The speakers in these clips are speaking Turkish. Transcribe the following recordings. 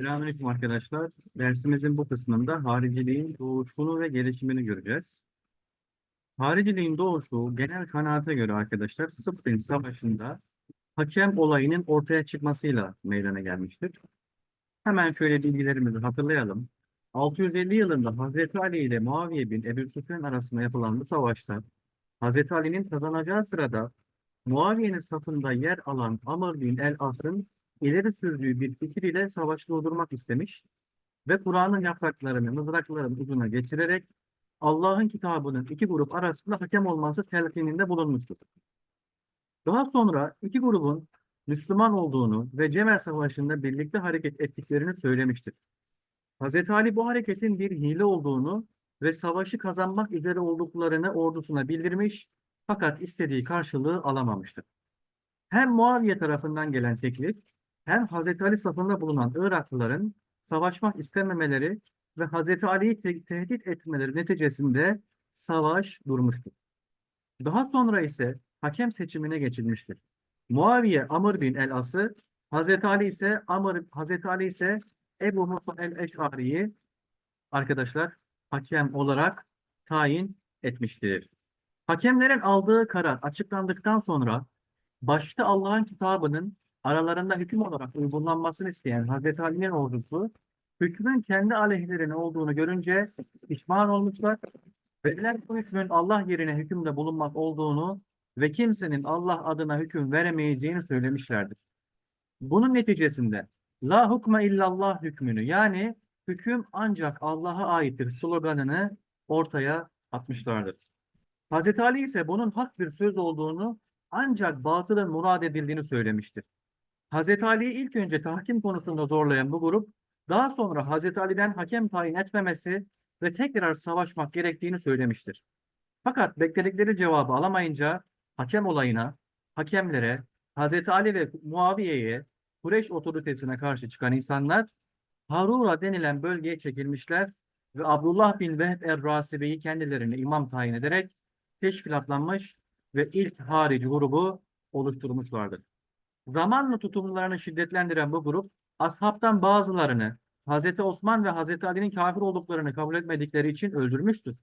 Selamünaleyküm arkadaşlar. Dersimizin bu kısmında hariciliğin doğuşunu ve gelişimini göreceğiz. Hariciliğin doğuşu genel kanaate göre arkadaşlar Sıffin Savaşı'nda hakem olayının ortaya çıkmasıyla meydana gelmiştir. Hemen şöyle bilgilerimizi hatırlayalım. 650 yılında Hazreti Ali ile Muaviye bin Ebu Süfyan arasında yapılan bu savaşta Hazreti Ali'nin kazanacağı sırada Muaviye'nin safında yer alan Amr bin el-As'ın ileri sürdüğü bir fikir ile savaşı durdurmak istemiş ve Kur'an'ın yapraklarını mızrakların ucuna geçirerek Allah'ın kitabının iki grup arasında hakem olması telkininde bulunmuştur. Daha sonra iki grubun Müslüman olduğunu ve Cemel Savaşı'nda birlikte hareket ettiklerini söylemiştir. Hz. Ali bu hareketin bir hile olduğunu ve savaşı kazanmak üzere olduklarını ordusuna bildirmiş fakat istediği karşılığı alamamıştır. Hem Muaviye tarafından gelen teklif hem Hz. Ali safında bulunan Iraklıların savaşmak istememeleri ve Hz. Ali'yi te- tehdit etmeleri neticesinde savaş durmuştur. Daha sonra ise hakem seçimine geçilmiştir. Muaviye Amr bin el-As'ı, Hz. Ali ise Amr Hz. Ali ise Ebu Musa el-Eş'ari'yi arkadaşlar hakem olarak tayin etmiştir. Hakemlerin aldığı karar açıklandıktan sonra başta Allah'ın kitabının aralarında hüküm olarak uygulanmasını isteyen Hazreti Ali'nin ordusu hükmün kendi aleyhlerine olduğunu görünce pişman olmuşlar ve bu hükmün Allah yerine hükümde bulunmak olduğunu ve kimsenin Allah adına hüküm veremeyeceğini söylemişlerdir. Bunun neticesinde La hukme illallah hükmünü yani hüküm ancak Allah'a aittir sloganını ortaya atmışlardır. Hazreti Ali ise bunun hak bir söz olduğunu ancak batılın murad edildiğini söylemiştir. Hazreti Ali'yi ilk önce tahkim konusunda zorlayan bu grup daha sonra Hazreti Ali'den hakem tayin etmemesi ve tekrar savaşmak gerektiğini söylemiştir. Fakat bekledikleri cevabı alamayınca hakem olayına, hakemlere, Hazreti Ali ve Muaviye'ye, Kureyş otoritesine karşı çıkan insanlar Harura denilen bölgeye çekilmişler ve Abdullah bin Vehb er-Rasibe'yi kendilerine imam tayin ederek teşkilatlanmış ve ilk harici grubu oluşturmuşlardır. Zamanla tutumlarını şiddetlendiren bu grup, ashabtan bazılarını Hazreti Osman ve Hazreti Ali'nin kafir olduklarını kabul etmedikleri için öldürmüştür.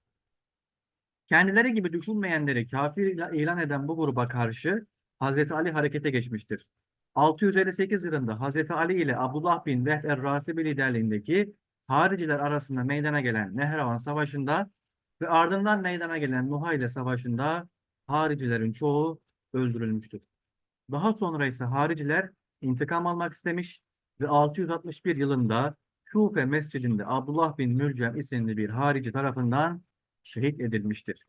Kendileri gibi düşünmeyenleri kafir ila- ilan eden bu gruba karşı Hazreti Ali harekete geçmiştir. 658 yılında Hazreti Ali ile Abdullah bin Vehb er-Rasibi liderliğindeki hariciler arasında meydana gelen Nehravan Savaşı'nda ve ardından meydana gelen Nuhayle Savaşı'nda haricilerin çoğu öldürülmüştür. Daha sonra ise hariciler intikam almak istemiş ve 661 yılında Küfe mescidinde Abdullah bin Mülcem isimli bir harici tarafından şehit edilmiştir.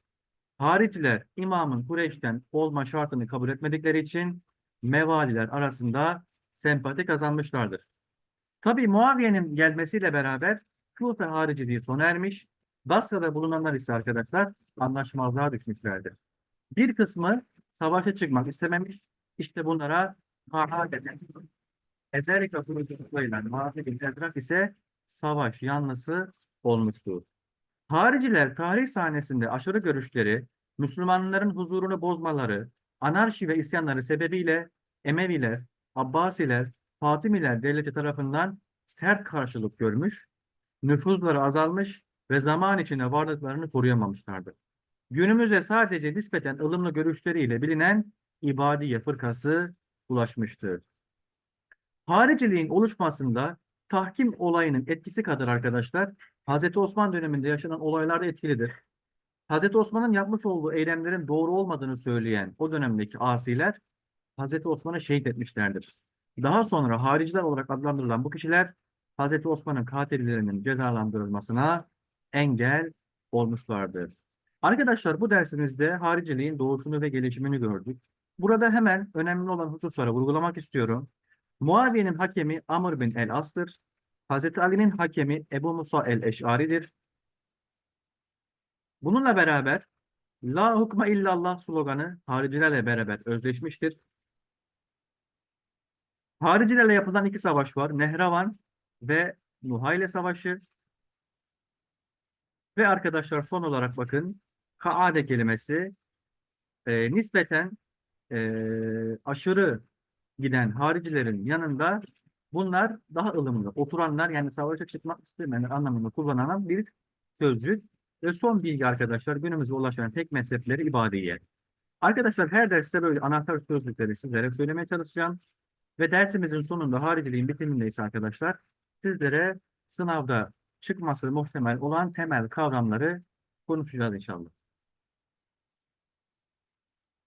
Hariciler imamın Kureyş'ten olma şartını kabul etmedikleri için mevaliler arasında sempati kazanmışlardır. Tabi Muaviye'nin gelmesiyle beraber Küfe hariciliği sona ermiş, Basra'da bulunanlar ise arkadaşlar anlaşmazlığa düşmüşlerdir. Bir kısmı savaşa çıkmak istememiş, işte bunlara Farhad eden, Ederika Muaviye bin Edrak ise savaş yanlısı olmuştur. Hariciler tarih sahnesinde aşırı görüşleri, Müslümanların huzurunu bozmaları, anarşi ve isyanları sebebiyle Emeviler, Abbasiler, Fatimiler devleti tarafından sert karşılık görmüş, nüfuzları azalmış ve zaman içinde varlıklarını koruyamamışlardır. Günümüze sadece nispeten ılımlı görüşleriyle bilinen İbadiye fırkası ulaşmıştır. Hariciliğin oluşmasında tahkim olayının etkisi kadar arkadaşlar Hazreti Osman döneminde yaşanan olaylar da etkilidir. Hazreti Osman'ın yapmış olduğu eylemlerin doğru olmadığını söyleyen o dönemdeki asiler Hazreti Osman'ı şehit etmişlerdir. Daha sonra hariciler olarak adlandırılan bu kişiler Hazreti Osman'ın katillerinin cezalandırılmasına engel olmuşlardır. Arkadaşlar bu dersimizde hariciliğin doğuşunu ve gelişimini gördük. Burada hemen önemli olan hususları vurgulamak istiyorum. Muaviye'nin hakemi Amr bin el-As'tır. Hazreti Ali'nin hakemi Ebu Musa el-Eş'ari'dir. Bununla beraber La hukme illallah sloganı haricilerle beraber özleşmiştir. Haricilerle yapılan iki savaş var. Nehravan ve Nuhayle Savaşı. Ve arkadaşlar son olarak bakın Kaade kelimesi e, nispeten e, aşırı giden haricilerin yanında Bunlar daha ılımlı. Oturanlar yani savaşa çıkmak istemeyenler anlamında kullanılan bir sözcük. Ve son bilgi arkadaşlar günümüze ulaşan tek mezhepleri ibadiye. Arkadaşlar her derste böyle anahtar sözcükleri sizlere söylemeye çalışacağım. Ve dersimizin sonunda hariciliğin bitiminde ise arkadaşlar sizlere sınavda çıkması muhtemel olan temel kavramları konuşacağız inşallah.